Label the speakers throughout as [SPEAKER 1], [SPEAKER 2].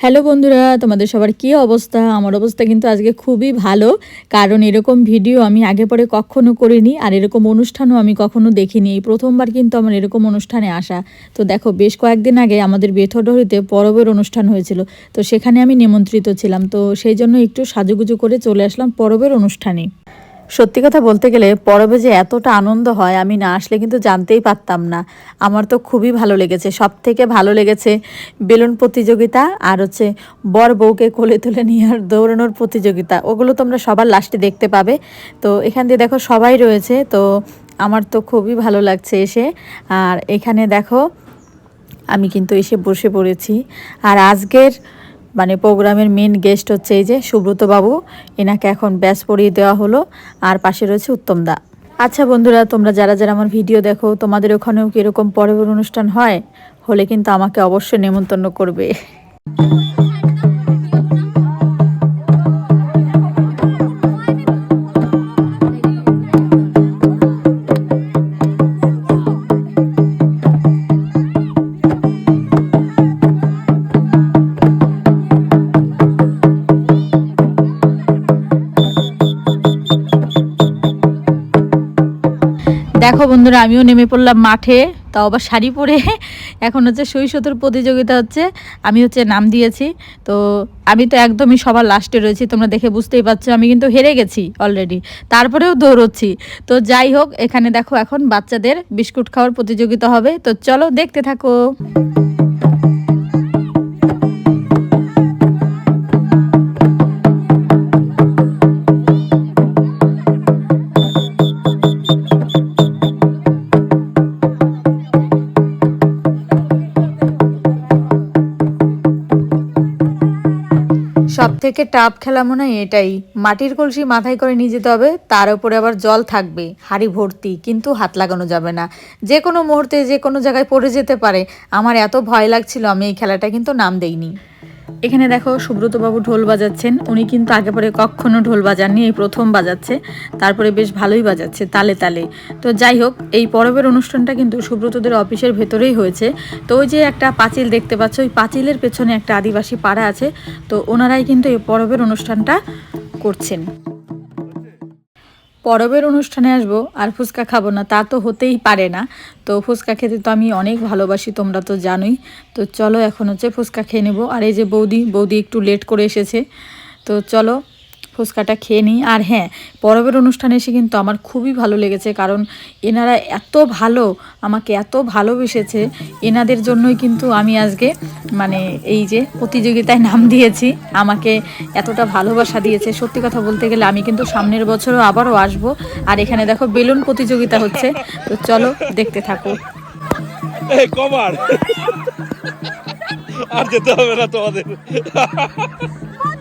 [SPEAKER 1] Hello বন্ধুরা, তোমাদের সবার কী অবস্থা? আমার অবস্থা কিন্তু আজকে খুবই ভালো। কারণ এরকম ভিডিও আমি আগে পরে কখনো করিনি, আর এরকম অনুষ্ঠানও আমি কখনো দেখিনি। এই প্রথমবার কিন্তু আমার এরকম অনুষ্ঠানে আসা। তো দেখো, বেশ কয়েকদিন আগে আমাদের বেথডহরিতে পরবের অনুষ্ঠান হয়েছিল। তো সেখানে আমি নিমন্ত্রিত ছিলাম। তো সেই জন্য একটু সাজুগুজু করে চলে আসলাম পরবের অনুষ্ঠানে। সত্যি কথা বলতে গেলে পরবে যে এতটা আনন্দ হয়, আমি না আসলে কিন্তু জানতেই পারতাম না। আমার তো খুবই ভালো লেগেছে সব থেকে ভালো লেগেছে বেলুন প্রতিযোগিতা আর হচ্ছে বর বউকে কোলে তুলে নিয়ে আর দৌড়ানোর প্রতিযোগিতা। ওগুলো তোমরা সবার লাস্টে দেখতে পাবে। তো এখান দিয়ে দেখো সবাই রয়েছে, তো আমার তো খুবই ভালো লাগছে এসে। আর এখানে দেখো আমি কিন্তু এসে বসে পড়েছি। আর আজকের মানে প্রোগ্রামের মেন গেস্ট হচ্ছে এই যে সুব্রত বাবু। এনাকে এখন ব্যাস পরিয়ে দেওয়া হলো। আর পাশে রয়েছে উত্তম দা। আচ্ছা বন্ধুরা, তোমরা যারা যারা আমার ভিডিও দেখো, তোমাদের ওখানেও কীরকম পরের অনুষ্ঠান হয়? হলে কিন্তু আমাকে অবশ্যই নেমন্তন্ন করবে। দেখো বন্ধুরা, আমিও নেমে পড়লাম মাঠে, তাও আবার শাড়ি পরে। এখন হচ্ছে সৈশতর প্রতিযোগিতা হচ্ছে, আমি হচ্ছে নাম দিয়েছি। তো আমি তো একদমই সবার লাস্টে রয়েছি, তোমরা দেখে বুঝতেই পারছ, আমি কিন্তু হেরে গেছি অলরেডি তারপরেও দৌড়চ্ছি। তো যাই হোক, এখানে দেখো এখন বাচ্চাদের বিস্কুট খাওয়ার প্রতিযোগিতা হবে। তো চলো দেখতে থাকো। সব থেকে টাপ খেলা মনে হয় এটাই। মাটির কলসি মাথায় করে নিয়ে যেতে হবে, তার উপরে আবার জল থাকবে, হাড়ি ভর্তি, কিন্তু হাত লাগানো যাবে না। যে কোনো মুহূর্তে যে কোনো জায়গায় পড়ে যেতে পারে। আমার এত ভয় লাগছিল, আমি এই খেলাটা কিন্তু নাম দেইনি। এখানে দেখো সুব্রতবাবু ঢোল বাজাচ্ছেন। উনি কিন্তু আগে পরে কখনো ঢোল বাজাননি, এই প্রথম বাজাচ্ছে। তারপরে বেশ ভালোই বাজাচ্ছে, তালে তালে। তো যাই হোক, এই পরবের অনুষ্ঠানটা কিন্তু সুব্রতদের অফিসের ভেতরেই হয়েছে। তো ওই যে একটা পাঁচিল দেখতে পাচ্ছ, ওই পাঁচিলের পেছনে একটা আদিবাসী পাড়া আছে। তো ওনারাই কিন্তু এই পরবের অনুষ্ঠানটা করছেন। পরবের অনুষ্ঠানে আসব, আর ফুচকা খাব না, তা তো হতেই পারে না। তো ফুচকা খেতে তো আমি অনেক ভালোবাসি, তোমরা তো জানোই। তো চলো এখন হচ্ছে ফুচকা খেয়ে নেব। আর এই যে বৌদি বৌদি একটু লেট করে এসেছে। তো চলো ফুচকাটা খেয়ে নিই। আর হ্যাঁ পরবের অনুষ্ঠানে এসে কিন্তু আমার খুবই ভালো লেগেছে, কারণ এনারা এত ভালো, আমাকে এত ভালোবেসেছে। এনাদের জন্যই কিন্তু আমি আজকে মানে এই যে প্রতিযোগিতায় নাম দিয়েছি, আমাকে এতটা ভালোবাসা দিয়েছে। সত্যি কথা বলতে গেলে আমি কিন্তু সামনের বছরও আবারও আসব। আর এখানে দেখো বেলুন প্রতিযোগিতা হচ্ছে, তো চলো দেখতে থাকো।
[SPEAKER 2] আর যেতে হবে না তোমাদের।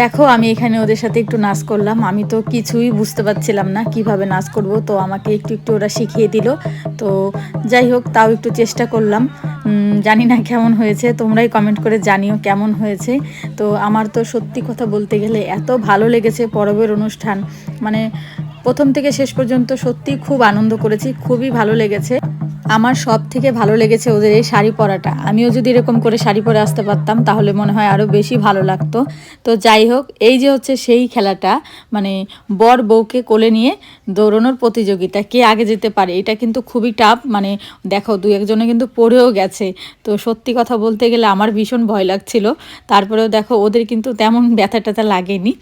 [SPEAKER 1] দেখো, আমি এখানে ওদের সাথে একটু নাচ করলাম। আমি তো কিছুই বুঝতে পারছিলাম না কীভাবে নাচ করব। তো আমাকে একটু একটু ওরা শিখিয়ে দিল। তো যাই হোক, তাও একটু চেষ্টা করলাম। জানি না কেমন হয়েছে। তোমরাই কমেন্ট করে জানিও কেমন হয়েছে। তো আমার তো সত্যি কথা বলতে গেলে এত ভালো লেগেছে পরবের অনুষ্ঠান। মানে প্রথম থেকে শেষ পর্যন্ত সত্যি খুব আনন্দ করেছি। খুবই ভালো লেগেছে। আমার সব থেকে ভালো লেগেছে ওদের এই শাড়ি পরাটা। আমিও যদি এরকম করে শাড়ি পরে আসতে পারতাম, তাহলে মনে হয় আরও বেশি ভালো লাগতো। তো যাই হোক, এই যে হচ্ছে সেই খেলাটা মানে বর বউকে কোলে নিয়ে দৌড়ানোর প্রতিযোগিতা, কে আগে যেতে পারে, এটা কিন্তু খুবই টাফ মানে দেখো দু একজনে কিন্তু পড়েও গেছে। তো সত্যি কথা বলতে গেলে আমার ভীষণ ভয় লাগছিল। তারপরেও দেখো ওদের কিন্তু তেমন ব্যথা ট্যাথা লাগেনি।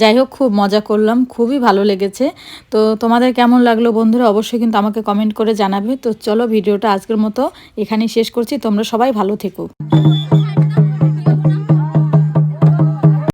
[SPEAKER 1] যাই হোক, খুব মজা করলাম, খুবই ভালো লেগেছে। তো তোমাদের কেমন লাগল বন্ধুরা, অবশ্যই কিন্তু আমাকে কমেন্ট করে জানাবে। তো চলো ভিডিওটা আজকের মতো এখানে শেষ করছি। তোমরা সবাই ভালো থেকো।